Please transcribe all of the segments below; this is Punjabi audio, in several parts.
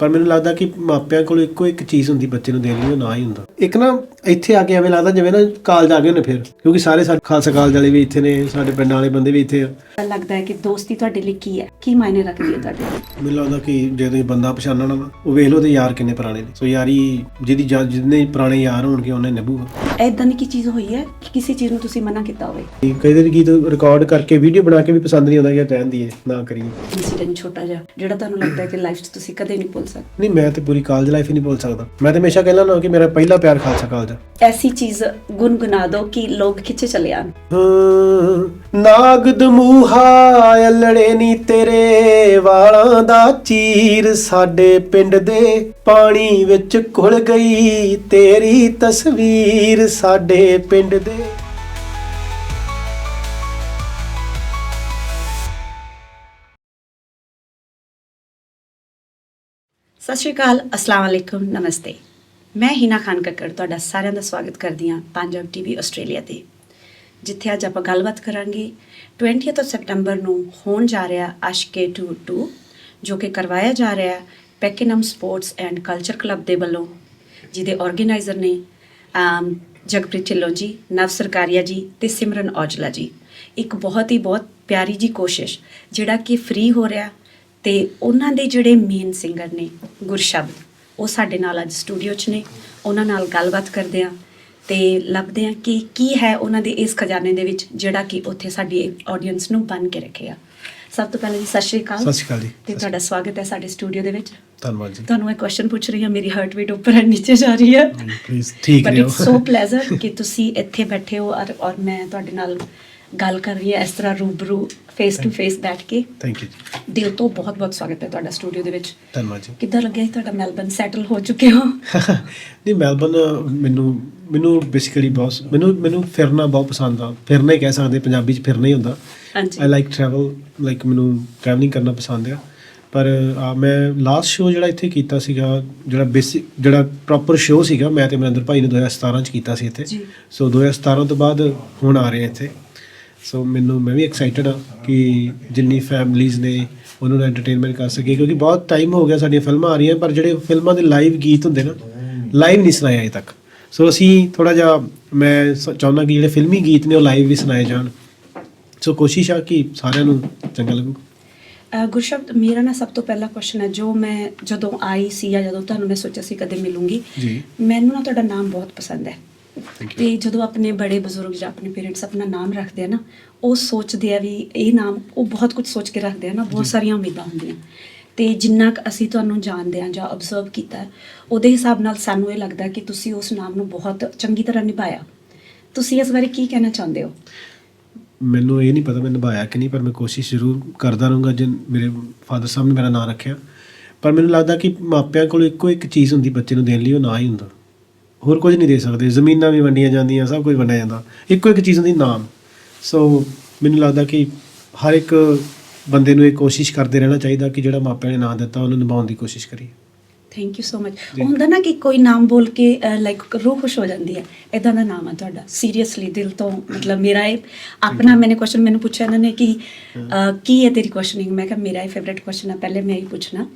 ਪਰ ਮੈਨੂੰ ਲੱਗਦਾ ਕਿ ਮਾਪਿਆਂ ਕੋਲ ਇੱਕੋ ਇੱਕ ਚੀਜ਼ ਹੁੰਦੀ ਬੱਚੇ ਨੂੰ ਦੇਣ ਲਈ ਉਹ ਨਾ ਹੀ ਹੁੰਦਾ। ਇੱਕ ਨਾ ਇੱਥੇ ਆ ਕੇ ਐਵੇਂ ਲੱਗਦਾ ਜਿਵੇਂ ਨਾ ਕਾਲਜ ਆ ਗਏ ਨੇ ਫਿਰ ਕਿਉਂਕਿ ਸਾਰੇ ਸਾਡੇ ਖਾਲਸਾ ਕਾਲਜ ਵਾਲੇ ਵੀ ਇੱਥੇ ਨੇ ਸਾਡੇ ਪਿੰਡਾਂ ਵਾਲੇ ਬੰਦੇ ਵੀ ਇੱਥੇ ਆ। ਲੱਗਦਾ ਹੈ ਕਿ ਦੋਸਤੀ ਤੁਹਾਡੇ ਲਈ ਕੀ ਹੈ? ਕੀ ਮਾਇਨੇ ਰੱਖਦੀ ਹੈ ਤੁਹਾਡੇ ਲਈ? ਮੈਨੂੰ ਲੱਗਦਾ ਕਿ ਜੇ ਤੁਸੀਂ ਬੰਦਾ ਪਛਾਣਨਾ ਵਾ ਉਹ ਵੇਖ ਲਓ ਤੇ ਯਾਰ ਕਿੰਨੇ ਪੁਰਾਣੇ ਨੇ। ਸੋ ਯਾਰੀ ਜਿਹਦੀ ਜਾ- ਜਿੰਨੇ ਪੁਰਾਣੇ ਯਾਰ ਹੋਣਗੇ ਉਹਨੇ ਨਿਭੂਗਾ। ਐਦਾਂ ਦੀ ਕੀ ਚੀਜ਼ ਹੋਈ ਹੈ ਕਿ ਕਿਸੇ ਚੀਜ਼ ਨੂੰ ਤੁਸੀਂ ਮਨਾ ਕੀਤਾ ਹੋਵੇ? ਕਈ ਦਿਨ ਗੀਤ ਰਿਕਾਰਡ ਕਰਕੇ ਵੀਡੀਓ ਬਣਾ ਕੇ ਵੀ ਪਸੰਦ ਨਹੀਂ ਆਉਂਦਾ ਕਿ ਰਹਿਣ ਦੀਏ ਨਾ ਕਰੀਏ। ਇਨਸੀਡੈਂਟ ਛੋਟਾ ਜਿਹਾ ਜਿਹੜਾ ਤੁਹਾਨੂੰ ਲੱਗਦਾ ਹੈ ਕਿ ਲਾਈਫ 'ਚ ਤੁਸੀਂ ਕਦੇ ਨਹੀਂ ਭੁੱਲ ਸਕਦੇ ਨਹੀਂ ਮੈਂ ਤੇ ਪੂਰੀ ਕਾਲਜ ਲਾਈਫ ਹੀ ਨਹੀਂ ਭੁੱਲ ਸਕਦਾ। ਮੈਂ ਤੇ ਹਮੇਸ਼ਾ ਕਹਿੰਦਾ ਨਾ ਕਿ ਮੇਰਾ ਪਹਿਲਾ ਪਿਆਰ ਖਾਲਸਾ ਕਾਲਜ ਆ। ਐਸੀ ਚੀਜ਼ ਗੁਨਗੁਨਾ ਦਿਓ ਕਿ ਲੋਕ ਖਿੱਚੇ ਚਲੇ ਆਣ। ਹਾਂ, ਨਾਗਦ ਮੂਹਾ ਅਲੜੇ ਨੀ ਤੇਰੇ ਵਾਲਾਂ ਦਾ ਚੀਰ ਸਾਡੇ ਪਿੰਡ ਦੇ ਪਾਣੀ ਵਿੱਚ ਘੁਲ ਗਈ ਤੇਰੀ ਤਸਵੀਰ ਸਾਡੇ ਪਿੰਡ ਦੇ ਸਤਿ ਸ਼੍ਰੀ ਅਕਾਲ, ਅਸਲਾਮ ਅਲੈਕੁਮ, ਨਮਸਤੇ। ਮੈਂ ਹਿਨਾ ਖਾਨ ਕੱਕੜ, ਤੁਹਾਡਾ ਸਾਰਿਆਂ ਦਾ ਸਵਾਗਤ ਕਰਦੀ ਹਾਂ ਪੰਜਾਬ ਟੀਵੀ ਆਸਟ੍ਰੇਲੀਆ ਤੇ, ਜਿੱਥੇ ਅੱਜ ਆਪਾਂ ਗੱਲਬਾਤ ਕਰਾਂਗੇ 20th ਸੈਪਟੈਂਬਰ ਨੂੰ ਹੋਣ ਜਾ ਰਿਹਾ ਆਸ਼ਕੇ 22 ਜੋ ਕਿ ਕਰਵਾਇਆ ਜਾ ਰਿਹਾ ਪੈਕਿਨਮ ਸਪੋਰਟਸ ਐਂਡ ਕਲਚਰ ਕਲੱਬ ਦੇ ਵੱਲੋਂ, ਜਿਹਦੇ ਆਰਗੇਨਾਈਜ਼ਰ ਨੇ ਜਗਪ੍ਰੀਤ ਢਿੱਲੋਂ ਜੀ, ਨਵ ਸਰਕਾਰੀਆ ਜੀ ਤੇ ਸਿਮਰਨ ਔਜਲਾ ਜੀ। ਇੱਕ ਬਹੁਤ ਹੀ ਬਹੁਤ ਪਿਆਰੀ ਜੀ ਕੋਸ਼ਿਸ਼, ਜਿਹੜਾ ਕਿ ਫ੍ਰੀ ਹੋ ਰਿਹਾ ਤੇ ਉਹਨਾਂ ਦੇ ਜਿਹੜੇ ਮੇਨ ਸਿੰਗਰ ਨੇ, ਗੁਰਸ਼ਬਦ, ਉਹ ਸਾਡੇ ਨਾਲ ਅੱਜ ਸਟੂਡੀਓ 'ਚ ਨੇ। ਉਹਨਾਂ ਨਾਲ ਗੱਲਬਾਤ ਕਰਦੇ ਆ ਤੇ ਲੱਭਦੇ ਆ ਕਿ ਕੀ ਹੈ ਉਹਨਾਂ ਦੇ ਇਸ ਖਜ਼ਾਨੇ ਦੇ ਵਿੱਚ ਜਿਹੜਾ ਕਿ ਉੱਥੇ ਸਾਡੀ ਆਡੀਅנס ਨੂੰ ਬੰਨ ਕੇ ਰੱਖਿਆ। ਸਭ ਤੋਂ ਪਹਿਲਾਂ ਜੀ ਸਤਿ ਸ਼੍ਰੀ ਅਕਾਲ। ਸਤਿ ਸ਼੍ਰੀ ਅਕਾਲ ਜੀ। ਤੇ ਤੁਹਾਡਾ ਸਵਾਗਤ ਹੈ ਸਾਡੇ ਸਟੂਡੀਓ ਦੇ ਵਿੱਚ। ਧੰਨਵਾਦ ਜੀ। ਤੁਹਾਨੂੰ ਮੈਂ ਕੁਐਸਚਨ ਪੁੱਛ ਰਹੀ ਹਾਂ ਮੇਰੀ ਹਾਰਟ ਬੀਟ ਉੱਪਰ ਐਂਡ ਨੀਚੇ ਜਾ ਰਹੀ ਹੈ। ਪਲੀਜ਼ ਠੀਕ ਬਟ ਰਹੋ ਇਟਸ ਸੋ ਪਲੇਜ਼ਰ ਕਿ ਤੁਸੀਂ ਇੱਥੇ ਬੈਠੇ ਹੋ ਔਰ ਔਰ ਮੈਂ ਤੁਹਾਡੇ ਨਾਲ ਗੱਲ ਕਰ ਰਹੀ ਹਾਂ ਇਸ ਤਰ੍ਹਾਂ ਰੂਬਰੂ ਫੇਸ ਟੂ ਫੇਸ ਬੈਠ ਕੇ। ਥੈਂਕ ਯੂ ਜੀ। ਦਿਲ ਤੋਂ ਬਹੁਤ ਬਹੁਤ ਸਵਾਗਤ ਹੈ ਤੁਹਾਡਾ ਸਟੂਡੀਓ ਦੇ ਵਿੱਚ। ਧੰਨਵਾਦ ਜੀ। ਕਿੱਦਾਂ ਲੱਗਿਆ ਤੁਹਾਡਾ ਮੈਲਬਨ ਸੈਟਲ ਹੋ ਚੁੱਕੇ ਹੋ? ਨਹੀਂ ਮੈਲਬਨ ਮੈਨੂੰ ਮੈਨੂੰ ਬੇਸਿਕਲੀ ਬਹੁਤ ਮੈਨੂੰ ਮੈਨੂੰ ਫਿਰਨਾ ਬਹੁਤ ਪਸੰਦ ਆ। ਫਿਰਨਾ ਹੀ ਕਹਿ ਸਕਦੇ ਪੰਜਾਬੀ ਚ ਫਿਰਨਾ ਹੀ ਹੁੰਦਾ। ਹਾਂਜੀ। ਆਈ ਲਾਈਕ ਟਰੈਵਲ ਲਾਈਕ ਮੈਨੂੰ ਟਰੈਵਲਿੰਗ ਕਰਨਾ ਪਸੰਦ ਆ। ਪਰ ਆ, ਮੈਂ ਲਾਸਟ ਸ਼ੋਅ ਜਿਹੜਾ ਇੱਥੇ ਕੀਤਾ ਸੀਗਾ ਜਿਹੜਾ ਬੇਸਿਕ ਜਿਹੜਾ ਪ੍ਰੋਪਰ ਸ਼ੋਅ ਸੀਗਾ ਮੈਂ ਤੇ ਮਨਿੰਦਰ ਭਾਈ ਨੇ 2017 ਚ ਕੀਤਾ ਸੀ ਇੱਥੇ। ਸੋ 2017 ਤੋਂ ਬਾਅਦ ਹੁਣ ਆ ਰਹੇ ਇੱਥੇ। ਸੋ ਮੈਨੂੰ ਮੈਂ ਵੀ ਐਕਸਾਈਟਡ ਆ ਕਿ ਜਿੰਨੀ ਫੈਮਲੀਆਂ ਨੇ ਉਹਨਾਂ ਨੂੰ ਐਂਟਰਟੇਨਮੈਂਟ ਕਰ ਸਕੇ ਕਿਉਂਕਿ ਬਹੁਤ ਟਾਈਮ ਹੋ ਗਿਆ ਸਾਡੀਆਂ ਫਿਲਮਾਂ ਆ ਰਹੀਆਂ ਪਰ ਜਿਹੜੇ ਫਿਲਮਾਂ ਦੇ ਲਾਈਵ ਗੀਤ ਹੁੰਦੇ ਨਾ ਲਾਈਵ ਨਹੀਂ ਸੁਣਾਏ ਅਜੇ ਤੱਕ। ਸੋ ਅਸੀਂ ਥੋੜਾ ਜਿਹਾ ਮੈਂ ਚਾਹੁੰਦਾ ਕਿ ਜਿਹੜੇ ਫਿਲਮੀ ਗੀਤ ਨੇ ਉਹ ਲਾਈਵ ਵੀ ਸੁਣਾਏ ਜਾਣ। ਸੋ ਕੋਸ਼ਿਸ਼ ਆ ਕਿ ਸਾਰਿਆਂ ਨੂੰ ਚੰਗਾ ਲੱਗੂ। ਗੁਰਸ਼ਬਦ ਮੇਰਾ ਨਾ ਸਭ ਤੋਂ ਪਹਿਲਾ ਕੁਐਸਚਨ ਹੈ ਜੋ ਮੈਂ ਜਦੋਂ ਆਈ ਸੀ ਜਾਂ ਜਦੋਂ ਤੁਹਾਨੂੰ ਮੈਂ ਸੋਚਿਆ ਸੀ ਕਦੇ ਮਿਲੂੰਗੀ ਜੀ। ਮੈਨੂੰ ਨਾ ਤੁਹਾਡਾ ਨਾਮ ਬਹੁਤ ਪਸੰਦ ਹੈ। ਤੇ ਜਦੋਂ ਆਪਣੇ ਬੜੇ ਬਜ਼ੁਰਗ ਜਾਂ ਆਪਣੇ ਪੇਰੈਂਟਸ ਆਪਣਾ ਨਾਮ ਰੱਖਦੇ ਆ ਨਾ ਉਹ ਸੋਚਦੇ ਆ ਵੀ ਇਹ ਨਾਮ ਉਹ ਬਹੁਤ ਕੁਝ ਸੋਚ ਕੇ ਰੱਖਦੇ ਆ ਨਾ ਬਹੁਤ। ਸਾਰੀਆਂ ਉਮੀਦਾਂ ਹੁੰਦੀਆਂ। ਤੇ ਜਿੰਨਾ ਕੁ ਅਸੀਂ ਤੁਹਾਨੂੰ ਜਾਣਦੇ ਹਾਂ ਜਾਂ ਅਬਜ਼ਰਵ ਕੀਤਾ ਉਹਦੇ ਹਿਸਾਬ ਨਾਲ ਸਾਨੂੰ ਇਹ ਲੱਗਦਾ ਕਿ ਤੁਸੀਂ ਉਸ ਨਾਮ ਨੂੰ ਬਹੁਤ ਚੰਗੀ ਤਰ੍ਹਾਂ ਨਿਭਾਇਆ। ਤੁਸੀਂ ਇਸ ਬਾਰੇ ਕੀ ਕਹਿਣਾ ਚਾਹੁੰਦੇ ਹੋ? ਮੈਨੂੰ ਇਹ ਨਹੀਂ ਪਤਾ ਮੈਂ ਨਿਭਾਇਆ ਕਿ ਨਹੀਂ, ਪਰ ਮੈਂ ਕੋਸ਼ਿਸ਼ ਜ਼ਰੂਰ ਕਰਦਾ ਰਹੂੰਗਾ ਜਿਨ ਮੇਰੇ ਫਾਦਰ ਸਾਹਿਬ ਨੇ ਮੇਰਾ ਨਾਮ ਰੱਖਿਆ। ਪਰ ਮੈਨੂੰ ਲੱਗਦਾ ਕਿ ਮਾਪਿਆਂ ਕੋਲ ਇੱਕੋ ਇੱਕ ਚੀਜ਼ ਹੁੰਦੀ ਬੱਚੇ ਨੂੰ ਦੇਣ ਲਈ, ਉਹ ਨਾ ਹੀ ਹੁੰਦਾ। ਹੋਰ ਕੁਝ ਨਹੀਂ ਦੇ ਸਕਦੇ। ਜ਼ਮੀਨਾਂ ਵੀ ਵੰਡੀਆਂ ਜਾਂਦੀਆਂ, ਸਭ ਕੁਝ ਵੰਡਿਆ ਜਾਂਦਾ। ਇੱਕੋ ਇੱਕ ਚੀਜ਼ ਹੁੰਦੀ ਨਾਮ। ਸੋ ਮੈਨੂੰ ਲੱਗਦਾ ਕਿ ਹਰ ਇੱਕ ਬੰਦੇ ਨੂੰ ਇਹ ਕੋਸ਼ਿਸ਼ ਕਰਦੇ ਰਹਿਣਾ ਚਾਹੀਦਾ ਕਿ ਜਿਹੜਾ ਮਾਪਿਆਂ ਨੇ ਨਾਂ ਦਿੱਤਾ ਉਹਨੂੰ ਨਿਭਾਉਣ ਦੀ ਕੋਸ਼ਿਸ਼ ਕਰੀਏ। Thank you so much. ਹੁੰਦਾ ਨਾ ਕਿ ਕੋਈ ਨਾਮ ਬੋਲ ਕੇ ਲਾਈਕ ਰੂਹ ਖੁਸ਼ ਹੋ ਜਾਂਦੀ ਹੈ। ਇਦਾਂ ਦਾ ਨਾਮ ਹੈ ਤੁਹਾਡਾ। ਸੀਰੀਅਸਲੀ ਦਿਲ ਤੋਂ ਮਤਲਬ ਮੇਰਾ ਇਹ ਆਪਣਾ ਮੈਨੇ ਕੁਐਸਚਨ ਮੈਨੂੰ ਪੁੱਛਿਆ ਇਹਨਾਂ ਨੇ ਕਿ ਕੀ ਹੈ ਤੇਰੀ ਕੁਐਸਚਨਿੰਗ ਮੈਂ ਕਿਹਾ ਮੇਰਾ ਇਹ ਫੇਵਰਿਟ ਕੁਐਸਚਨ ਹੈ ਪਹਿਲੇ ਮੈਂ ਹੀ ਪੁੱਛਣਾ।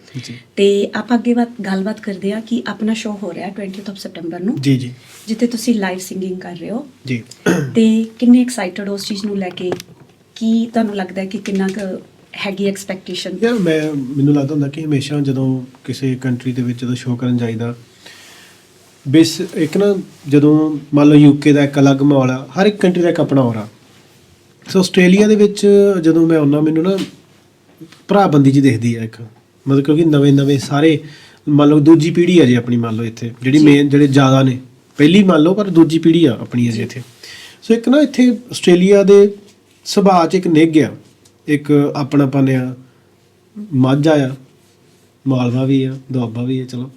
ਤੇ ਆਪਾਂ ਅੱਗੇ ਬਾਤ ਗੱਲਬਾਤ ਕਰਦੇ ਆ ਕਿ ਆਪਣਾ ਸ਼ੋਅ ਹੋ ਰਿਹਾ 20th ਆਫ ਸੈਪਟੈਂਬਰ ਨੂੰ। ਜੀ ਜੀ। ਜਿੱਥੇ ਤੁਸੀਂ ਲਾਈਵ ਸਿੰਗਿੰਗ ਕਰ ਰਹੇ ਹੋ। ਜੀ। ਤੇ ਕਿੰਨੇ ਐਕਸਾਈਟਡ ਉਸ ਚੀਜ਼ ਨੂੰ ਲੈ ਕੇ? ਕੀ ਤੁਹਾਨੂੰ ਲੱਗਦਾ ਹੈ ਕਿ ਕਿੰਨਾ ਕੁ ਹੈਗੀ ਐਕਸਪੈਕਟੇਸ਼ਨ ਯਾਰ ਮੈਂ ਮੈਨੂੰ ਲੱਗਦਾ ਹੁੰਦਾ ਕਿ ਹਮੇਸ਼ਾ ਜਦੋਂ ਕਿਸੇ ਕੰਟਰੀ ਦੇ ਵਿੱਚ ਜਦੋਂ ਸ਼ੋਅ ਕਰਨ ਜਾਈਦਾ ਬੇਸ ਇੱਕ ਨਾ ਜਦੋਂ ਮੰਨ ਲਓ ਯੂਕੇ ਦਾ ਇੱਕ ਅਲੱਗ ਮਾਹੌਲ ਆ ਹਰ ਇੱਕ ਕੰਟਰੀ ਦਾ ਇੱਕ ਆਪਣਾ ਔਰਾ ਸੋ ਆਸਟ੍ਰੇਲੀਆ ਦੇ ਵਿੱਚ ਜਦੋਂ ਮੈਂ ਆਉਣਾ ਮੈਨੂੰ ਨਾ ਭਰਾਬੰਦੀ ਜੀ ਦਿਖਦੀ ਹੈ ਇੱਕ। ਮਤਲਬ ਕਿਉਂਕਿ ਨਵੇਂ ਨਵੇਂ ਸਾਰੇ ਮੰਨ ਲਓ ਦੂਜੀ ਪੀੜ੍ਹੀ ਆ ਜੀ ਆਪਣੀ ਮੰਨ ਲਓ ਇੱਥੇ ਜਿਹੜੀ। ਮੇਨ ਜਿਹੜੇ ਜ਼ਿਆਦਾ ਨੇ। ਪਹਿਲੀ ਮੰਨ ਲਓ ਪਰ ਦੂਜੀ ਪੀੜ੍ਹੀ ਆ ਆਪਣੀ ਅਜੇ ਇੱਥੇ। ਸੋ ਇੱਕ ਨਾ ਇੱਥੇ ਆਸਟ੍ਰੇਲੀਆ ਦੇ ਸੁਭਾਅ 'ਚ ਇੱਕ ਨਿੱਘ ਆ। ਇੱਕ ਆਪਣਾਪਨ ਆ, ਮਾਝਾ ਆ, ਮਾਲਵਾ ਵੀ ਆ, ਦੁਆਬਾ ਵੀ ਆ, ਚਲੋ।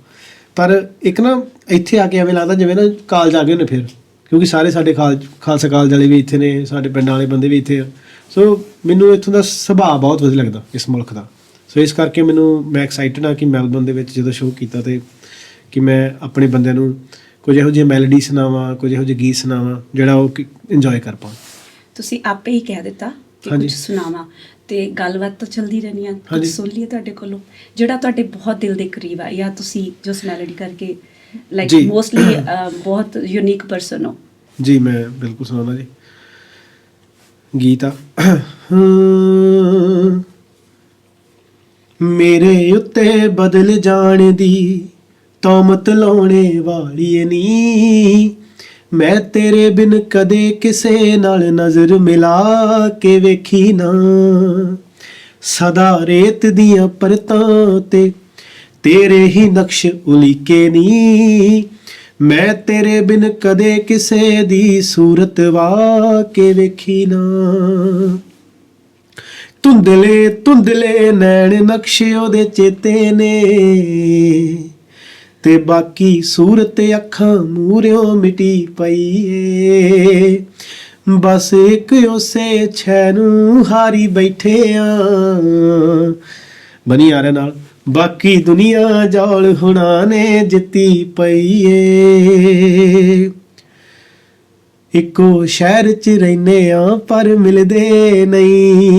ਪਰ ਇੱਕ ਨਾ ਇੱਥੇ ਆ ਕੇ ਐਵੇਂ ਲੱਗਦਾ ਜਿਵੇਂ ਨਾ ਕਾਲਜ ਆ ਗਏ ਨੇ ਫਿਰ, ਕਿਉਂਕਿ ਸਾਰੇ ਸਾਡੇ ਖਾਲ ਖਾਲਸਾ ਕਾਲਜ ਵਾਲੇ ਵੀ ਇੱਥੇ ਨੇ, ਸਾਡੇ ਪਿੰਡਾਂ ਵਾਲੇ ਬੰਦੇ ਵੀ ਇੱਥੇ ਆ। ਸੋ ਮੈਨੂੰ ਇੱਥੋਂ ਦਾ ਸੁਭਾਅ ਬਹੁਤ ਵਧੀਆ ਲੱਗਦਾ ਇਸ ਮੁਲਕ ਦਾ। ਸੋ ਇਸ ਕਰਕੇ ਮੈਨੂੰ, ਮੈਂ ਐਕਸਾਈਟਡ ਆ ਕਿ ਮੈਲਬਨ ਦੇ ਵਿੱਚ ਜਦੋਂ ਸ਼ੋਅ ਕੀਤਾ ਤੇ ਕਿ ਮੈਂ ਆਪਣੇ ਬੰਦਿਆਂ ਨੂੰ ਕੁਝ ਇਹੋ ਜਿਹੇ ਮੈਲੋਡੀ ਸੁਣਾਵਾਂ, ਕੁਝ ਇਹੋ ਜਿਹੇ ਗੀਤ ਸੁਣਾਵਾਂ, ਜਿਹੜਾ ਉਹ ਇੰਜੋਏ ਕਰ ਪਾਉਣ ਤੁਸੀਂ ਆਪੇ ਹੀ ਕਹਿ ਦਿੱਤਾ ਹਾਂਜੀ। ਕੁਝ ਸੁਣਾਵਾ ਤੇ ਗੱਲਬਾਤ ਤਾਂ ਚੱਲਦੀ ਰਹਿਣੀ ਆ ਕੁਝ। ਸੁਣ ਲਈਏ ਤੁਹਾਡੇ ਕੋਲੋਂ ਜਿਹੜਾ ਤੁਹਾਡੇ ਬਹੁਤ ਦਿਲ ਦੇ ਕਰੀਬ ਆ ਜਾਂ ਤੁਸੀਂ ਜੋ ਮੈਲੋਡੀ ਕਰਕੇ ਲਾਈਕ। ਮੋਸਟਲੀ ਬਹੁਤ ਯੂਨੀਕ ਪਰਸਨ ਹੋ ਜੀ ਮੈਂ ਬਿਲਕੁਲ ਸੁਣਾਉਣਾ ਜੀ ਗੀਤ ਮੇਰੇ ਉੱਤੇ ਬਦਲ ਜਾਣ ਦੀ ਤੌਮਤ ਲਾਉਣੇ ਵਾਲੀ ਨੀ ਮੈਂ ਤੇਰੇ ਬਿਨ ਕਦੇ ਕਿਸੇ ਨਾਲ ਨਜ਼ਰ ਮਿਲਾ ਕੇ ਵੇਖੀ ਨਾ। ਸਦਾ ਰੇਤ ਦੀਆਂ ਪਰਤਾਂ ਤੇ ਤੇਰੇ ਹੀ ਨਕਸ਼ ਉਲੀਕੇ ਨੀ। ਮੈਂ ਤੇਰੇ ਬਿਨ ਕਦੇ ਕਿਸੇ ਦੀ ਸੂਰਤ ਵਾ ਕੇ ਵੇਖੀ ਨਾ। ਧੁੰਦਲੇ ਧੁੰਦਲੇ ਨੈਣ ਨਕਸ਼ੇ ਉਹਦੇ ਚੇਤੇ ਨੇ। ਤੇ ਬਾਕੀ ਸੂਰਤ ਅੱਖਾਂ ਮੂਰਿਓ ਮਿਟੀ ਪਈ ਏ ਬਸ ਇੱਕ ਉਸੇ ਛੈ ਨੂੰ ਹਾਰੀ ਬੈਠੇ ਆ ਬਣੀ ਆ ਰਿਹਾ ਨਾਲ, ਬਾਕੀ ਦੁਨੀਆ ਜੌਲ ਹੁਣਾ ਨੇ ਜਿੱਤੀ ਪਈ ਏ ਇੱਕੋ ਸ਼ਹਿਰ ਚ ਰਹਿੰਦੇ ਆ, ਪਰ ਮਿਲਦੇ ਨਹੀਂ।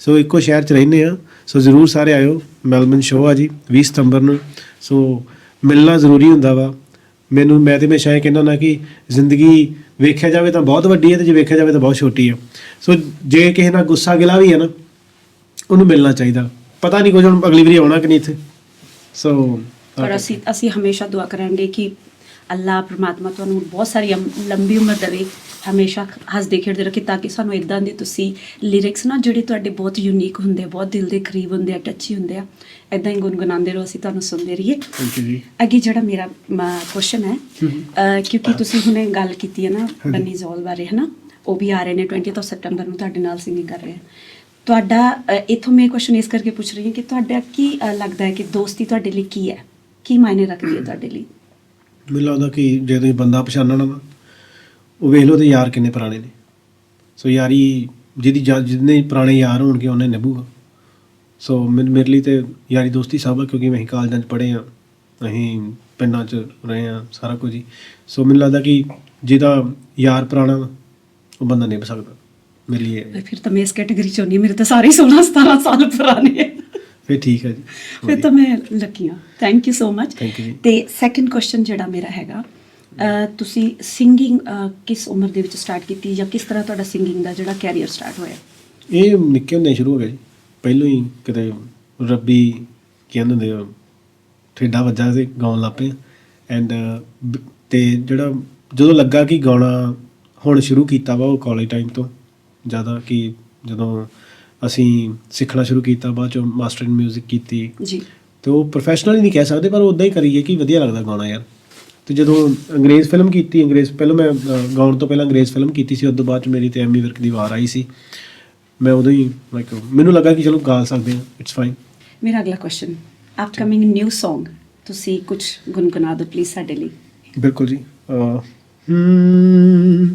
ਸੋ ਇੱਕੋ ਸ਼ਹਿਰ ਚ ਰਹਿੰਦੇ ਆ, ਸੋ ਜ਼ਰੂਰ ਸਾਰੇ ਆਇਓ। ਮੈਲਬਨ ਸ਼ੋਅ ਆ ਜੀ 20 ਸਤੰਬਰ ਨੂੰ। ਸੋ ਮਿਲਣਾ ਜ਼ਰੂਰੀ ਹੁੰਦਾ ਵਾ। ਮੈਨੂੰ, ਮੈਂ ਤੇ ਹਮੇਸ਼ਾ ਇਹ ਕਹਿੰਦਾ ਹੁੰਦਾ ਕਿ ਜ਼ਿੰਦਗੀ ਵੇਖਿਆ ਜਾਵੇ ਤਾਂ ਬਹੁਤ ਵੱਡੀ ਹੈ ਤੇ ਜੇ ਵੇਖਿਆ ਜਾਵੇ ਤਾਂ ਬਹੁਤ ਛੋਟੀ ਹੈ। ਸੋ ਜੇ ਕਿਸੇ ਨਾਲ ਗੁੱਸਾ ਗਿਲਾ ਵੀ ਹੈ ਨਾ, ਉਹਨੂੰ ਮਿਲਣਾ ਚਾਹੀਦਾ। ਪਤਾ ਨਹੀਂ ਕੁਝ ਹੁਣ ਅਗਲੀ ਵਾਰੀ ਆਉਣਾ ਕਿ ਨਹੀਂ ਇੱਥੇ। ਸੋ ਪਰ ਅਸੀਂ ਅਸੀਂ ਹਮੇਸ਼ਾ ਦੁਆ ਕਰਾਂਗੇ ਕਿ ਅੱਲਾਹ ਪ੍ਰਮਾਤਮਾ ਤੁਹਾਨੂੰ ਬਹੁਤ ਸਾਰੀ ਲੰਬੀ ਉਮਰ ਦੇਵੇ। ਹਮੇਸ਼ਾ ਹੱਸਦੇ ਖੇਡਦੇ ਰੱਖੇ ਤਾਂ ਕਿ ਸਾਨੂੰ ਇਦਾਂ ਦੇ ਤੁਸੀਂ ਲਿਰਿਕਸ ਨਾ ਜਿਹੜੇ ਤੁਹਾਡੇ ਬਹੁਤ ਯੂਨੀਕ ਹੁੰਦੇ ਆ ਬਹੁਤ ਦਿਲ ਦੇ ਕਰੀਬ ਹੁੰਦੇ ਆ ਟੱਚੀ ਹੁੰਦੇ ਆ ਇਦਾਂ ਹੀ ਗੁੰਗੁਣਾਉਂਦੇ ਰਹੋ ਅਸੀਂ ਤੁਹਾਨੂੰ ਸੁਣਦੇ ਰਹੀਏ। ਜੀ। ਅੱਗੇ ਜਿਹੜਾ ਮੇਰਾ ਕੁਐਸਚਨ ਹੈ ਕਿਉਂਕਿ ਤੁਸੀਂ ਹੁਣੇ ਗੱਲ ਕੀਤੀ ਹੈ ਨਾ ਬੰਨੀ ਜ਼ੋਲ ਬਾਰੇ ਹੈ ਨਾ ਉਹ ਵੀ ਆ ਰਹੇ ਨੇ 20th ਸੈਪਟੈਂਬਰ ਨੂੰ ਤੁਹਾਡੇ ਨਾਲ ਸਿੰਗਿੰਗ ਕਰ ਰਹੇ ਆ। ਤੁਹਾਡਾ ਇੱਥੋਂ ਮੈਂ ਕੁਐਸਚਨ ਇਸ ਕਰਕੇ ਪੁੱਛ ਰਹੀ ਹਾਂ ਕਿ ਤੁਹਾਡਾ ਕੀ ਲੱਗਦਾ ਹੈ ਕਿ ਦੋਸਤੀ ਤੁਹਾਡੇ ਲਈ ਕੀ ਹੈ? ਕੀ ਮਾਇਨੇ ਰੱਖਦੀ ਹੈ ਤੁਹਾਡੇ ਲਈ? ਮੈਨੂੰ ਲੱਗਦਾ ਕਿ ਜੇ ਤੁਸੀਂ ਬੰਦਾ ਪਛਾਣਨਾ ਵਾ ਉਹ ਵੇਖ ਲਓ ਤੇ ਯਾਰ ਕਿੰਨੇ ਪੁਰਾਣੇ ਨੇ। ਸੋ ਯਾਰੀ ਜਿਹਦੀ ਜਾ- ਜਿੰਨੇ ਪੁਰਾਣੇ ਯਾਰ ਹੋਣਗੇ, ਉਹਨੇ ਨਿਭੂਗਾ। ਸੋ ਮੈਨ- ਮੇਰੇ ਲਈ ਤੇ ਯਾਰੀ ਦੋਸਤੀ ਸਭ ਆ, ਕਿਉਂਕਿ ਮੈਂ ਕਾਲਜਾਂ 'ਚ ਪੜ੍ਹੇ ਆ, ਅਸੀਂ ਪਿੰਡਾਂ 'ਚ ਰਹੇ ਆ, ਸਾਰਾ ਕੁਝ ਹੀ। ਸੋ ਮੈਨੂੰ ਲੱਗਦਾ ਕਿ ਜਿਹਦਾ ਯਾਰ ਪੁਰਾਣਾ ਵਾ, ਉਹ ਬੰਦਾ ਨਿਭ ਸਕਦਾ, ਮੇਰੇ ਲਈ ਇਹ- ਫਿਰ ਤਾਂ ਮੈਂ ਇਸ ਕੈਟਾਗਰੀ ਚ ਹੁੰਦੀ ਹਾਂ, ਮੇਰੇ ਤਾਂ ਸਾਰੇ 16 17 ਸਾਲ ਪੁਰਾਣੇ। ਹੈ ਫਿਰ ਠੀਕ ਹੈ ਜੀ। ਫਿਰ ਤਾਂ ਮੈਂ ਲੱਕੀ ਹਾਂ। Thank you so much Thank you ਜੀ। ਤੇ ਸੈਕੰਡ ਕੁਐਸਚਨ ਜਿਹੜਾ ਮੇਰਾ ਹੈਗਾ ਅਹ, ਤੁਸੀਂ ਸਿੰਗਿੰਗ ਕਿਸ ਉਮਰ ਦੇ ਵਿੱਚ ਸਟਾਰਟ ਕੀਤੀ ਜਾਂ ਕਿਸ ਤਰ੍ਹਾਂ ਤੁਹਾਡਾ ਸਿੰਗਿੰਗ ਦਾ ਜਿਹੜਾ ਕੈਰੀਅਰ ਸਟਾਰਟ ਹੋਇਆ? ਇਹ ਨਿੱਕੇ ਹੁੰਦੇ ਸ਼ੁਰੂ ਹੋ ਗਿਆ ਜੀ। ਪਹਿਲੋਂ ਹੀ ਕਿਤੇ ਰੱਬੀ ਕਹਿੰਦੇ ਹੁੰਦੇ ਆ ਠੇਡਾ ਵੱਜਾ ਤੇ ਗਾਉਣ ਲੱਗ ਪਏ। ਐਂਡ ਤੇ ਜਿਹੜਾ ਜਦੋਂ ਲੱਗਾ ਕਿ ਗਾਉਣਾ ਹੁਣ ਸ਼ੁਰੂ ਕੀਤਾ ਵਾ ਉਹ ਕਾਲਜ ਟਾਈਮ ਤੋਂ ਜ਼ਿਆਦਾ ਕਿ ਜਦੋਂ ਅਸੀਂ ਸਿੱਖਣਾ ਸ਼ੁਰੂ ਕੀਤਾ ਬਾਅਦ ਚੋਂ ਮਾਸਟਰ ਇਨ 뮤직 ਕੀਤੀ। ਜੀ। ਤੇ ਉਹ ਪ੍ਰੋਫੈਸ਼ਨਲੀ ਨਹੀਂ ਕਹਿ ਸਕਦੇ ਪਰ ਉਦਾਂ ਹੀ ਕਰੀਏ ਕਿ ਵਧੀਆ ਲੱਗਦਾ ਗਾਉਣਾ ਯਾਰ। ਤੇ ਜਦੋਂ ਅੰਗਰੇਜ਼ ਫਿਲਮ ਕੀਤੀ ਅੰਗਰੇਜ਼ ਪਹਿਲਾਂ ਮੈਂ ਗਾਉਣ ਤੋਂ ਪਹਿਲਾਂ ਅੰਗਰੇਜ਼ ਫਿਲਮ ਕੀਤੀ ਸੀ ਉਸ ਤੋਂ ਬਾਅਦ ਚ ਮੇਰੀ ਤੇ ਐਮੀ ਵਿਰਕ ਦੀ ਵਾਰ ਆਈ ਸੀ। ਮੈਂ ਉਦੋਂ ਹੀ ਲਾਈਕ ਮੈਨੂੰ ਲੱਗਾ ਕਿ ਚਲੋ ਗਾ ਸਕਦੇ ਹਾਂ ਇਟਸ ਫਾਈਨ ਮੇਰਾ ਅਗਲਾ ਕੁਐਸਚਨ ਅਪਕਮਿੰਗ ਨਿਊ Song ਤੁਸੀਂ ਕੁਝ ਗੁੰਗੁਣਾ ਦਿਓ ਪਲੀਜ਼ ਸਾਡੇ ਲਈ। ਬਿਲਕੁਲ ਜੀ ਹਮ,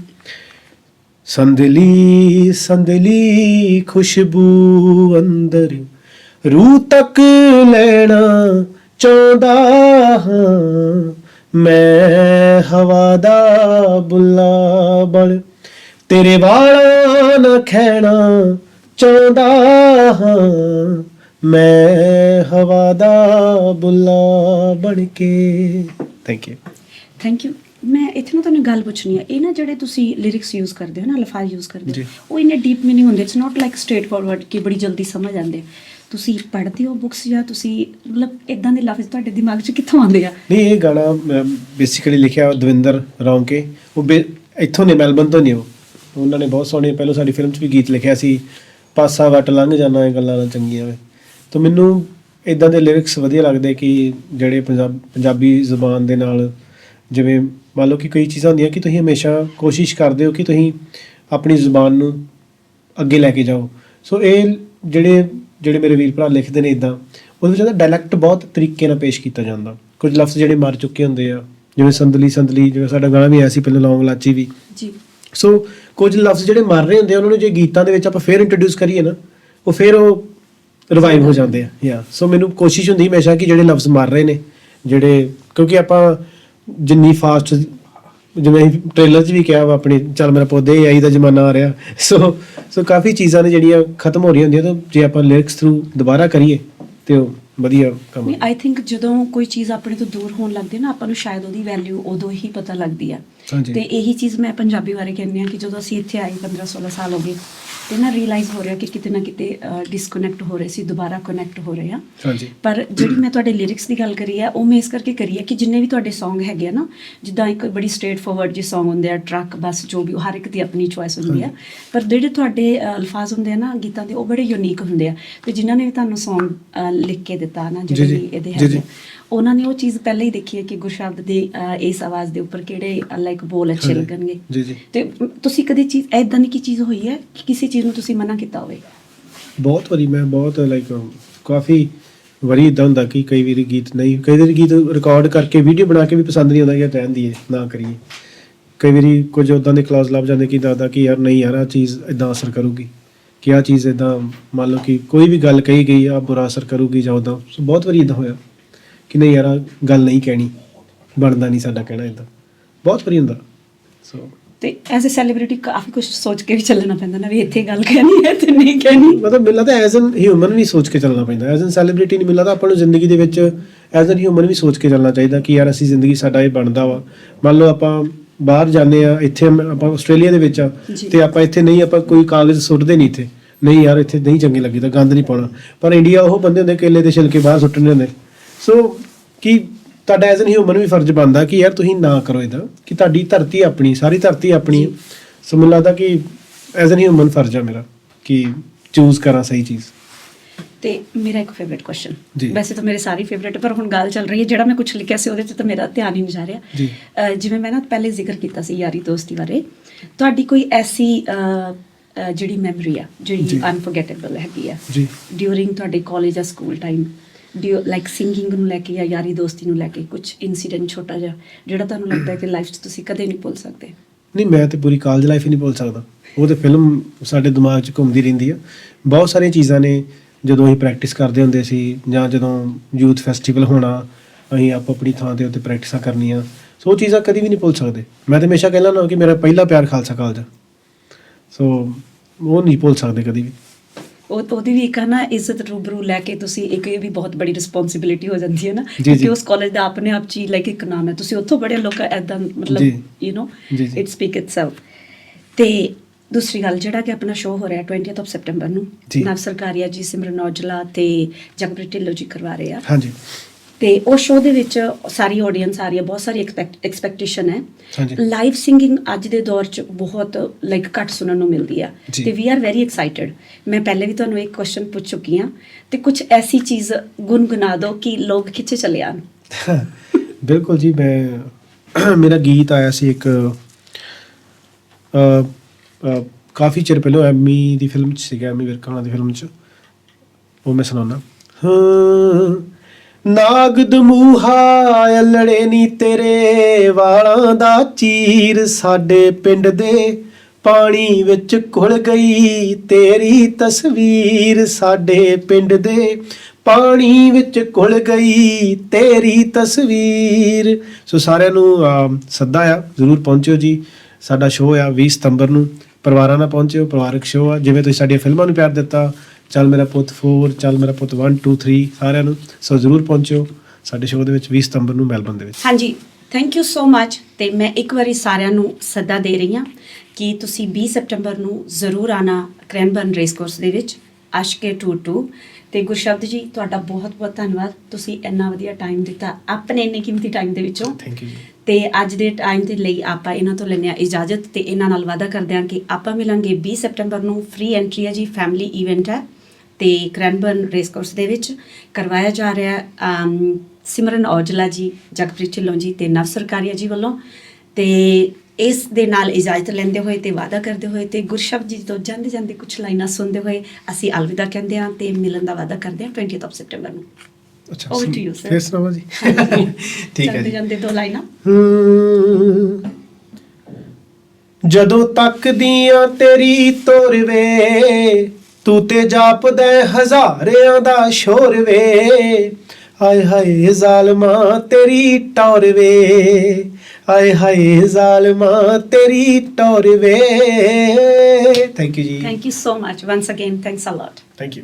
ਸੰਦਲੀ ਸੰਦਲੀ ਖੁਸ਼ਬੂ ਅੰਦਰ ਰੂਹ ਤੱਕ ਲੈਣਾ ਚਾਹੁੰਦਾ ਹਾਂ। ਮੈਂ ਹਵਾ ਦਾ ਬੁੱਲਾ ਬਣ ਤੇਰੇ ਵਾਲਾ ਨਾ ਖੈਣਾ ਚਾਹੁੰਦਾ ਹਾਂ। ਮੈਂ ਹਵਾ ਦਾ ਬੁੱਲਾ ਬਣ ਕੇ। ਥੈਂਕ ਯੂ ਥੈਂਕ ਯੂ ਮੈਂ ਇੱਥੇ ਨਾ ਤੁਹਾਨੂੰ ਗੱਲ ਪੁੱਛਣੀ ਹੈ ਇਹ ਨਾ ਜਿਹੜੇ ਤੁਸੀਂ ਲਿਰਿਕਸ ਯੂਜ਼ ਕਰਦੇ ਹੋ ਨਾ ਲਫ਼ਾਜ਼ ਯੂਜ਼ ਕਰਦੇ। ਹੋ ਉਹ ਇੰਨੇ ਡੀਪ ਮੀਨਿੰਗ ਹੁੰਦੇ। It's not like straight forward ਕਿ ਬੜੀ ਜਲਦੀ ਸਮਝ ਆਉਂਦੇ। ਤੁਸੀਂ ਪੜ੍ਹਦੇ ਹੋ ਬੁੱਕਸ ਜਾਂ ਤੁਸੀਂ ਮਤਲਬ ਇਦਾਂ ਦੇ ਲਫ਼ਜ਼ ਤੁਹਾਡੇ ਦਿਮਾਗ 'ਚ ਕਿੱਥੋਂ ਆਉਂਦੇ ਆ? ਨਹੀਂ ਇਹ ਗਾਣਾ ਬੇਸਿਕਲੀ ਲਿਖਿਆ ਦਵਿੰਦਰ ਰੌਂਕੇ। ਉਹ ਇੱਥੋਂ ਨੇ ਮੈਲਬਨ ਤੋਂ ਨਹੀਂ ਉਹ। ਉਹਨਾਂ ਨੇ ਬਹੁਤ ਸੋਹਣੇ ਪਹਿਲਾਂ ਸਾਡੀ ਫਿਲਮ 'ਚ ਵੀ ਗੀਤ ਲਿਖਿਆ ਸੀ ਪਾਸਾ ਵਟ ਲੰਘ ਜਾਣਾ ਇਹ ਗੱਲਾਂ ਨਾ ਚੰਗੀਆਂ ਵੇ। ਤਾਂ ਮੈਨੂੰ ਇਦਾਂ ਦੇ ਲਿਰਿਕਸ ਵਧੀਆ ਲੱਗਦੇ ਕਿ ਜਿਹੜੇ ਪੰਜਾਬ ਪੰਜਾਬੀ ਜ਼ੁਬਾਨ ਦੇ ਨਾਲ ਜਿਵੇਂ ਮੰਨ ਲਓ ਕਿ ਕਈ ਚੀਜ਼ਾਂ ਹੁੰਦੀਆਂ ਕਿ ਤੁਸੀਂ ਹਮੇਸ਼ਾ ਕੋਸ਼ਿਸ਼ ਕਰਦੇ ਹੋ ਕਿ ਤੁਸੀਂ ਆਪਣੀ ਜ਼ੁਬਾਨ ਨੂੰ ਅੱਗੇ ਲੈ ਕੇ ਜਾਓ। ਸੋ ਇਹ ਜਿਹੜੇ ਜਿਹੜੇ ਮੇਰੇ ਵੀਰ ਭਰਾ ਲਿਖਦੇ ਨੇ ਇਦਾਂ ਉਹਦੇ ਵਿੱਚ ਉਹਦਾ ਡਾਇਲੈਕਟ ਬਹੁਤ ਤਰੀਕੇ ਨਾਲ ਪੇਸ਼ ਕੀਤਾ ਜਾਂਦਾ। ਕੁਝ ਲਫ਼ਜ਼ ਜਿਹੜੇ ਮਰ ਚੁੱਕੇ ਹੁੰਦੇ ਆ ਜਿਵੇਂ ਸੰਦਲੀ ਸੰਦਲੀ ਜਿਵੇਂ ਸਾਡਾ ਗਾਣਾ ਵੀ ਆਇਆ ਸੀ ਪਹਿਲਾਂ ਲੌਂਗ ਲਾਚੀ ਵੀ। ਜੀ। ਸੋ ਕੁਝ ਲਫ਼ਜ਼ ਜਿਹੜੇ ਮਰ ਰਹੇ ਹੁੰਦੇ ਆ ਉਹਨਾਂ ਨੂੰ ਜੇ ਗੀਤਾਂ ਦੇ ਵਿੱਚ ਆਪਾਂ ਫੇਰ ਇੰਟਰੋਡਿਊਸ ਕਰੀਏ ਨਾ ਉਹ ਫੇਰ ਉਹ ਰਿਵਾਈਵ ਹੋ ਜਾਂਦੇ ਆ। ਯਾ ਸੋ ਮੈਨੂੰ ਕੋਸ਼ਿਸ਼ ਹੁੰਦੀ ਹਮੇਸ਼ਾ ਕਿ ਜਿਹੜੇ ਲਫ਼ਜ਼ ਮਰ ਰਹੇ ਨੇ ਜਿਹੜੇ ਕਿਉਂਕਿ ਆਪਾਂ ਜਿੰਨੀ ਫਾਸਟ ਜਿਵੇਂ ਟ੍ਰੇਲਰ 'ਚ ਵੀ ਕਿਹਾ ਵਾ ਆਪਣੀ, ਚੱਲ ਮੇਰਾ ਪੌਦੇ ਆਈ ਦਾ ਜ਼ਮਾਨਾ ਆ ਰਿਹਾ। ਸੋ ਸੋ ਕਾਫੀ ਚੀਜ਼ਾਂ ਨੇ ਜਿਹੜੀਆਂ ਖਤਮ ਹੋ ਰਹੀਆਂ ਹੁੰਦੀਆਂ, ਤਾਂ ਜੇ ਆਪਾਂ ਲਿਰਿਕਸ ਥਰੂ ਦੁਬਾਰਾ ਕਰੀਏ, ਤੇ ਉਹ ਵਧੀਆ ਕੰਮ ਨਹੀਂ ਆਈ ਥਿੰਕ ਜਦੋਂ ਕੋਈ ਚੀਜ਼ ਆਪਣੇ ਤੋਂ ਦੂਰ ਹੋਣ ਲੱਗਦੀ ਹੈ ਨਾ, ਆਪਾਂ ਨੂੰ ਸ਼ਾਇਦ ਉਹਦੀ ਵੈਲਿਊ ਉਦੋਂ ਹੀ ਪਤਾ ਲੱਗਦੀ ਆ ਤੇ ਇਹੀ ਚੀਜ਼ ਮੈਂ ਪੰਜਾਬੀ ਬਾਰੇ ਕਹਿੰਦੀ ਆ ਕਿ ਜਦੋਂ ਅਸੀਂ ਇੱਥੇ ਆਏ 15 16 ਸਾਲ ਹੋ ਗਏ ਤੇ ਨਾ ਰੀਅਲਾਈਜ਼ ਹੋ ਰਿਹਾ ਕਿ ਕਿਤੇ ਨਾ ਕਿਤੇ ਡਿਸਕਨੈਕਟ ਹੋ ਰਹੇ ਸੀ ਦੁਬਾਰਾ ਕਨੈਕਟ ਹੋ ਰਹੇ ਆ। ਹਾਂਜੀ। ਪਰ ਜਿਹੜੀ ਮੈਂ ਤੁਹਾਡੇ ਲਿਰਿਕਸ ਦੀ ਗੱਲ ਕਰੀ ਹੈ ਉਹ ਮੈਂ ਇਸ ਕਰਕੇ ਕਰੀ ਹੈ ਕਿ ਜਿੰਨੇ ਵੀ ਤੁਹਾਡੇ Song ਹੈਗੇ ਆ ਨਾ ਜਿੱਦਾਂ ਇੱਕ ਬੜੀ ਸਟ੍ਰੇਟ ਫਾਰਵਰਡ ਜਿਹੇ Song ਹੁੰਦੇ ਆ ਟਰੱਕ ਬੱਸ ਜੋ ਵੀ ਹਰ ਇੱਕ ਦੀ ਆਪਣੀ ਚੋਇਸ ਹੁੰਦੀ ਆ। ਪਰ ਜਿਹੜੇ ਤੁਹਾਡੇ ਅਲਫਾਜ਼ ਹੁੰਦੇ ਆ ਨਾ ਗੀਤਾਂ ਦੇ ਉਹ ਬੜੇ ਯੂਨੀਕ ਹੁੰਦੇ ਆ। ਤੇ ਜਿਨ੍ਹਾਂ ਨੇ ਵੀ ਤੁਹਾਨੂੰ Song ਲਿਖ ਕੇ ਦਿੱਤਾ ਨਾ ਜੀ, ਜਿਹੜੇ ਜੀ। ਇਹਦੇ ਜੀ, ਜੀ। ਆ, ਉਹਨਾਂ ਨੇ ਉਹ ਚੀਜ਼ ਪਹਿਲਾਂ ਹੀ ਦੇਖੀ ਹੈ ਕਿ ਗੁਰਸ਼ਬਦ ਦੇ ਇਸ ਆਵਾਜ਼ ਦੇ ਉੱਪਰ ਕਿਹੜੇ ਲਾਈਕ ਬੋਲ ਅੱਛੇ ਹਾਂਜੀ। ਲੱਗਣਗੇ। ਜੀ ਜੀ। ਤੇ ਤੁਸੀਂ ਕਦੇ ਚੀਜ਼ ਐਦਾਂ ਦੀ ਕੀ ਚੀਜ਼ ਹੋਈ ਹੈ ਕਿ ਕਿਸੇ ਚੀਜ਼ ਨੂੰ ਤੁਸੀਂ ਮਨਾ ਕੀਤਾ ਹੋਵੇ? ਬਹੁਤ ਵਾਰੀ ਮੈਂ ਬਹੁਤ ਲਾਈਕ ਕਾਫੀ ਵਾਰੀ ਇਦਾਂ ਹੁੰਦਾ ਕਿ ਕਈ ਵਾਰੀ ਗੀਤ ਨਹੀਂ ਕਈ ਵਾਰੀ ਗੀਤ ਰਿਕਾਰਡ ਕਰਕੇ ਵੀਡੀਓ ਬਣਾ ਕੇ ਵੀ ਪਸੰਦ ਨਹੀਂ ਆਉਂਦਾ ਕਿ ਰਹਿਣ ਦੀਏ ਨਾ ਕਰੀਏ। ਕਈ ਵਾਰੀ ਕੁਝ ਉਦਾਂ ਦੇ ਕਲਾਸ ਲੱਭ ਜਾਂਦੇ ਕਿ ਦਾਦਾ ਕਿ ਯਾਰ ਨਹੀਂ ਯਾਰ ਆ ਚੀਜ਼ ਇਦਾਂ ਅਸਰ ਕਰੂਗੀ। ਕਿ ਆ ਚੀਜ਼ ਇਦਾਂ ਮੰਨ ਲਓ ਕਿ ਕੋਈ ਵੀ ਗੱਲ ਕਹੀ ਗਈ ਆ ਬੁਰਾ ਅਸਰ ਕਰੂਗੀ ਜਾਂ ਉਦਾਂ ਸੋ ਬਹੁਤ ਵਾਰੀ ਇਦਾਂ ਹੋਇਆ। ਕਿ ਨਹੀਂ ਯਾਰ ਆਹ ਗੱਲ ਨਹੀਂ ਕਹਿਣੀ। ਬਣਦਾ ਨਹੀਂ ਸਾਡਾ ਕਹਿਣਾ ਇਦਾਂ। ਬਹੁਤ ਵਾਰੀ ਹੁੰਦਾ। ਸੋ ਤੇ ਐਜ਼ ਅ ਸੈਲੀਬ੍ਰਿਟੀ ਕਾਫੀ ਕੁਝ ਸੋਚ ਕੇ ਵੀ ਚੱਲਣਾ ਪੈਂਦਾ ਨਾ ਵੀ ਇੱਥੇ ਗੱਲ ਕਹਿਣੀ ਹੈ ਤੇ ਨਹੀਂ ਕਹਿਣੀ। ਮਤਲਬ ਮੈਨੂੰ ਲੱਗਦਾ ਐਜ਼ ਐਨ ਹਿਊਮਨ ਵੀ ਸੋਚ ਕੇ ਚੱਲਣਾ ਪੈਂਦਾ। ਐਜ਼ ਐਨ ਸੈਲੀਬ੍ਰਿਟੀ ਨਹੀਂ ਮੈਨੂੰ ਲੱਗਦਾ ਆਪਾਂ ਨੂੰ ਜ਼ਿੰਦਗੀ ਦੇ ਵਿੱਚ ਐਜ਼ ਐਨ ਹਿਊਮਨ ਵੀ ਸੋਚ ਕੇ ਚੱਲਣਾ ਚਾਹੀਦਾ ਕਿ ਯਾਰ ਅਸੀਂ ਜ਼ਿੰਦਗੀ ਸਾਡਾ ਇਹ ਬਣਦਾ ਵਾ। ਮੰਨ ਲਓ ਆਪਾਂ ਬਾਹਰ ਜਾਂਦੇ ਆ ਇੱਥੇ ਮ- ਆਪਾਂ ਆਸਟ੍ਰੇਲੀਆ ਦੇ ਵਿੱਚ ਆ ਜੀ। ਤੇ ਆਪਾਂ ਇੱਥੇ ਨਹੀਂ ਆਪਾਂ ਕੋਈ ਕਾਗਜ਼ ਸੁੱਟਦੇ ਨਹੀਂ ਇੱਥੇ। ਨਹੀਂ ਯਾਰ ਇੱਥੇ ਨਹੀਂ ਚੰਗੇ ਲੱਗੀਦਾ ਗੰਦ ਨਹੀਂ ਪਾਉਣਾ। ਪਰ ਇੰਡੀਆ ਉਹ ਬੰਦੇ ਹੁੰਦੇ ਕੇਲੇ ਦੇ ਛਿਲਕੇ ਬਾਹਰ ਸੁੱਟਣੇ ਹੁੰਦੇ। ਸੋ ਕੀ ਤੁਹਾਡਾ ਐਜ਼ ਐਨ ਹਿਊਮਨ ਵੀ ਫਰਜ਼ ਬਣਦਾ ਕਿ ਯਾਰ ਤੁਸੀਂ ਨਾ ਕਰੋ ਇਦਾਂ ਕਿ ਤੁਹਾਡੀ ਧਰਤੀ ਆਪਣੀ ਸਾਰੀ ਧਰਤੀ ਆਪਣੀ। ਹੈ। ਸੋ ਮੈਨੂੰ ਲੱਗਦਾ ਕਿ ਐਜ਼ ਐਨ ਹਿਊਮਨ ਫਰਜ਼ ਆ ਮੇਰਾ ਕਿ ਚੂਜ਼ ਕਰਾਂ ਸਹੀ ਚੀਜ਼। ਤੇ ਮੇਰਾ ਇੱਕ ਫੇਵਰਿਟ ਕੁਐਸਚਨ। ਵੈਸੇ ਤਾਂ ਮੇਰੇ ਸਾਰੇ ਫੇਵਰਿਟ ਪਰ ਹੁਣ ਗੱਲ ਚੱਲ ਰਹੀ ਹੈ ਜਿਹੜਾ ਮੈਂ ਕੁਝ ਲਿਖਿਆ ਸੀ ਉਹਦੇ 'ਚ ਤਾਂ ਮੇਰਾ ਧਿਆਨ ਹੀ ਨਹੀਂ ਜਾ ਰਿਹਾ। ਜਿਵੇਂ ਮੈਂ ਨਾ ਪਹਿਲੇ ਜ਼ਿਕਰ ਕੀਤਾ ਸੀ ਯਾਰੀ ਦੋਸਤੀ ਬਾਰੇ ਤੁਹਾਡੀ ਕੋਈ ਐਸੀ ਜਿਹੜੀ ਮੈਮਰੀ ਆ। ਜਿਹੜੀ ਅਨਫੋਰਗੇਟੇਬਲ ਹੈਗੀ ਆ ਜੀ। ਡਿਊਰਿੰਗ ਤੁਹਾਡੇ ਕਾਲਜ ਜਾਂ school time do like singing ਨੂੰ ਲੈ ਕੇ ਜਾਂ ਯਾਰੀ ਦੋਸਤੀ ਨੂੰ ਲੈ ਕੇ ਕੁਝ ਇਨਸੀਡੈਂਟ ਛੋਟਾ ਜਿਹਾ, ਜਿਹੜਾ ਤੁਹਾਨੂੰ ਲੱਗਦਾ ਹੈ ਕਿ ਲਾਈਫ 'ਚ ਤੁਸੀਂ ਕਦੇ ਨਹੀਂ ਭੁੱਲ ਸਕਦੇ? ਨਹੀਂ, ਮੈਂ ਤੇ ਪੂਰੀ ਕਾਲਜ ਲਾਈਫ ਹੀ ਨਹੀਂ ਭੁੱਲ ਸਕਦਾ। ਉਹ ਤੇ ਫਿਲਮ ਸਾਡੇ ਦਿਮਾਗ 'ਚ ਘੁੰਮਦੀ ਰਹਿੰਦੀ ਆ। ਬਹੁਤ ਸਾਰੀਆਂ ਚੀਜ਼ਾਂ ਨੇ, ਜਦੋਂ ਅਸੀਂ ਪ੍ਰੈਕਟਿਸ ਕਰਦੇ ਹੁੰਦੇ ਸੀ, ਜਾਂ ਜਦੋਂ ਯੂਥ ਫੈਸਟੀਵਲ ਹੋਣਾ, ਅਸੀਂ ਆਪ ਆਪਣੀ ਥਾਂ ਤੇ ਉੱਤੇ ਪ੍ਰੈਕਟਿਸਾਂ ਕਰਨੀਆਂ। ਸੋ ਉਹ ਚੀਜ਼ਾਂ ਕਦੀ ਵੀ ਨਹੀਂ ਭੁੱਲ ਸਕਦੇ। ਮੈਂ ਤਾਂ ਹਮੇਸ਼ਾ ਕਹਿੰਦਾ ਨਾ ਕਿ ਮੇਰਾ ਪਹਿਲਾ ਪਿਆਰ ਖਾਲਸਾ ਕਾਲਜ ਸੋ ਉਹ ਨਹੀਂ ਭੁੱਲ ਸਕਦੇ ਕਦੀ ਵੀ। ਉਹਦੀ ਵੀ ਇੱਕ ਨਾ ਇੱਜ਼ਤ ਰੂਬਰੂ ਲੈ ਕੇ ਤੁਸੀਂ ਇੱਕ ਇਹ ਵੀ ਬਹੁਤ ਬੜੀ ਰਿਸਪੌਂਸਿਬਿਲਿਟੀ ਹੋ ਜਾਂਦੀ ਹੈ ਨਾ ਜੀ। ਉਸ ਕਾਲਜ ਦਾ ਆਪਣੇ ਆਪ ਚ ਲਾਈਕ ਇੱਕ ਨਾਮ ਹੈ ਤੁਸੀਂ ਉੱਥੋਂ ਬੜੇ ਲੋਕ ਐਦਾਂ ਮਤਲਬ। You know. It speak itself ਤੇ ਦੂਸਰੀ ਗੱਲ ਜਿਹੜਾ ਕਿ ਆਪਣਾ ਸ਼ੋਅ ਹੋ ਰਿਹਾ 20th ਆਫ ਸੈਪਟੈਂਬਰ ਨੂੰ। ਨਵ ਸਰਕਾਰੀਆ ਜੀ ਸਿਮਰਨ ਔਜਲਾ ਤੇ ਜਗਪ੍ਰੀਤ ਢਿੱਲੋਂ ਜੀ ਕਰਵਾ ਰਹੇ ਆ ਹਾਂਜੀ ਤੇ ਉਹ ਸ਼ੋਅ ਦੇ ਵਿੱਚ ਸਾਰੀ ਆਡੀਅנס ਆ ਰਹੀ ਹੈ ਬਹੁਤ ਸਾਰੀ ਐਕਸਪੈਕਟੇਸ਼ਨ ਹੈ। ਲਾਈਵ ਸਿੰਗਿੰਗ ਅੱਜ ਦੇ ਦੌਰ 'ਚ ਬਹੁਤ ਲਾਈਕ ਘੱਟ ਸੁਣਨ ਨੂੰ ਮਿਲਦੀ ਆ। ਤੇ ਵੀ ਆਰ ਵੈਰੀ ਐਕਸਾਈਟਿਡ ਮੈਂ ਪਹਿਲੇ ਵੀ ਤੁਹਾਨੂੰ ਇੱਕ ਕੁਐਸਚਨ ਪੁੱਛ ਚੁੱਕੀ ਆ ਤੇ ਕੁਝ ਐਸੀ ਚੀਜ਼ ਗੁੰਗੁਨਾ ਦਿਓ ਕਿ ਲੋਕ ਖਿੱਚੇ ਚਲੇ ਆਣ। ਬਿਲਕੁਲ ਜੀ ਮੈਂ ਮੇਰਾ ਗੀਤ ਆਇਆ ਸੀ ਇੱਕ ਅ ਕਾਫੀ ਚਿਰ ਪਹਿਲਾਂ ਐਮੀ ਦੀ ਫਿਲਮ ਚ ਸੀਗਾ ਐਮੀ ਵਿਰਕ ਦੀ ਫਿਲਮ ਚ। ਉਹ ਮੈਂ ਸੁਣਾਉਣਾ ਹਾਂ ਨਾਗ ਦਮੂਹਾ ਅਲੜੇ ਨੀ ਤੇਰੇ, ਵਾਲਾਂ ਦਾ ਚੀਰ ਸਾਡੇ ਪਿੰਡ ਦੇ ਪਾਣੀ ਵਿੱਚ ਘੁਲ ਗਈ। ਤੇਰੀ ਤਸਵੀਰ ਸਾਡੇ ਪਿੰਡ ਦੇ ਪਾਣੀ ਵਿੱਚ ਘੁਲ ਗਈ। ਤੇਰੀ ਤਸਵੀਰ। ਸੋ ਸਾਰਿਆਂ ਨੂੰ ਸੱਦਾ ਆ, ਜ਼ਰੂਰ ਪਹੁੰਚਿਓ ਜੀ। ਸਾਡਾ ਸ਼ੋਅ ਆ 20 ਸਤੰਬਰ ਨੂੰ। ਪਰਿਵਾਰਾਂ ਨਾਲ ਪਹੁੰਚਿਓ, ਪਰਿਵਾਰਕ ਸ਼ੋਅ ਆ। ਜਿਵੇਂ ਤੁਸੀਂ ਸਾਡੀਆਂ ਫਿਲਮਾਂ ਨੂੰ ਪਿਆਰ ਦਿੱਤਾ ਚੱਲ ਮੇਰਾ ਪੁੱਤ 4 ਚੱਲ ਮੇਰਾ ਪੁੱਤ 1 2 3 ਸਾਰਿਆਂ ਨੂੰ। ਸੋ ਜ਼ਰੂਰ ਪਹੁੰਚਿਓ ਸਾਡੇ ਸ਼ੋਅ ਦੇ ਵਿੱਚ 20 ਸਤੰਬਰ ਨੂੰ ਮੈਲਬਨ ਦੇ ਵਿੱਚ। ਹਾਂਜੀ ਥੈਂਕ ਯੂ ਸੋ ਮੱਚ ਤੇ ਮੈਂ ਇੱਕ ਵਾਰੀ ਸਾਰਿਆਂ ਨੂੰ ਸੱਦਾ ਦੇ ਰਹੀ ਹਾਂ ਕਿ ਤੁਸੀਂ 20 ਸਤੰਬਰ ਨੂੰ ਜ਼ਰੂਰ ਆਣਾ ਕ੍ਰੈਨਬਰਨ ਰੇਸ ਕੋਰਸ ਦੇ ਵਿੱਚ ਅਸ਼ਕੇ 22 ਤੇ ਗੁਰਸ਼ਬਦ ਜੀ ਤੁਹਾਡਾ ਬਹੁਤ ਬਹੁਤ ਧੰਨਵਾਦ। ਤੁਸੀਂ ਇੰਨਾ ਵਧੀਆ ਟਾਈਮ ਦਿੱਤਾ ਆਪਣੇ ਇੰਨੇ ਕੀਮਤੀ ਟਾਈਮ ਦੇ ਵਿੱਚੋਂ। ਥੈਂਕ ਯੂ ਤੇ ਅੱਜ ਦੇ ਟਾਈਮ ਦੇ ਲਈ ਆਪਾਂ ਇਹਨਾਂ ਤੋਂ ਲੈਂਦੇ ਹਾਂ ਇਜਾਜ਼ਤ ਤੇ ਇਹਨਾਂ ਨਾਲ ਵਾਅਦਾ ਕਰਦੇ ਹਾਂ ਕਿ ਆਪਾਂ ਮਿਲਾਂਗੇ 20 ਸਤੰਬਰ ਨੂੰ ਫ੍ਰੀ ਐਂਟਰੀ ਹੈ ਜੀ ਫੈਮਿਲੀ ਇਵੈਂਟ ਹੈ। ਤੇ ਕ੍ਰੈਨਬਰਨ ਰੇਸ ਕੋਰਸ ਦੇ ਵਿੱਚ ਕਰਵਾਇਆ ਜਾ ਰਿਹਾ ਸਿਮਰਨ ਔਜਲਾ ਜੀ ਜਗਪ੍ਰੀਤ ਢਿੱਲੋਂ ਜੀ ਤੇ ਨਵ ਸਰਕਾਰੀਆ ਜੀ ਵੱਲੋਂ ਤੇ ਇਸ ਦੇ ਨਾਲ ਇਜਾਜ਼ਤ ਲੈਂਦੇ ਹੋਏ ਤੇ ਵਾਅਦਾ ਕਰਦੇ ਹੋਏ ਤੇ ਗੁਰਸ਼ਬਦ ਜੀ ਤੋਂ ਜਾਂਦੇ ਜਾਂਦੇ ਕੁਝ ਲਾਈਨਾਂ ਸੁਣਦੇ ਹੋਏ ਅਸੀਂ ਅਲਵਿਦਾ ਕਹਿੰਦੇ ਹਾਂ ਤੇ ਮਿਲਣ ਦਾ ਵਾਅਦਾ ਕਰਦੇ ਹਾਂ 20th ਆਫ ਸੈਪਟੈਂਬਰ ਨੂੰ। ਅੱਛਾ. ਫਿਰ ਸੁਣਾਵਾ ਜੀ। ਠੀਕ ਹੈ ਜਾਂਦੇ ਜੀ। ਜਾਂਦੇ ਦੋ ਲਾਈਨਾਂ। ਜਦੋਂ ਤੱਕਦੀਆਂ ਤੇਰੀ ਤੋਰ ਵੇ ਤੂੰ ਤੇ ਜਾਪਦਾ ਹਜ਼ਾਰਿਆਂ ਦਾ ਸ਼ੋਰ ਵੇ। ਆਏ ਹਾਏ ਜ਼ਾਲਮਾ ਤੇਰੀ ਟੌਰ ਵੇ। ਆਏ ਹਾਏ ਜ਼ਾਲਮਾ ਤੇਰੀ ਟੌਰ ਵੇ। ਥੈਂਕ ਯੂ ਜੀ। Thank you so much once again thanks a lot thank you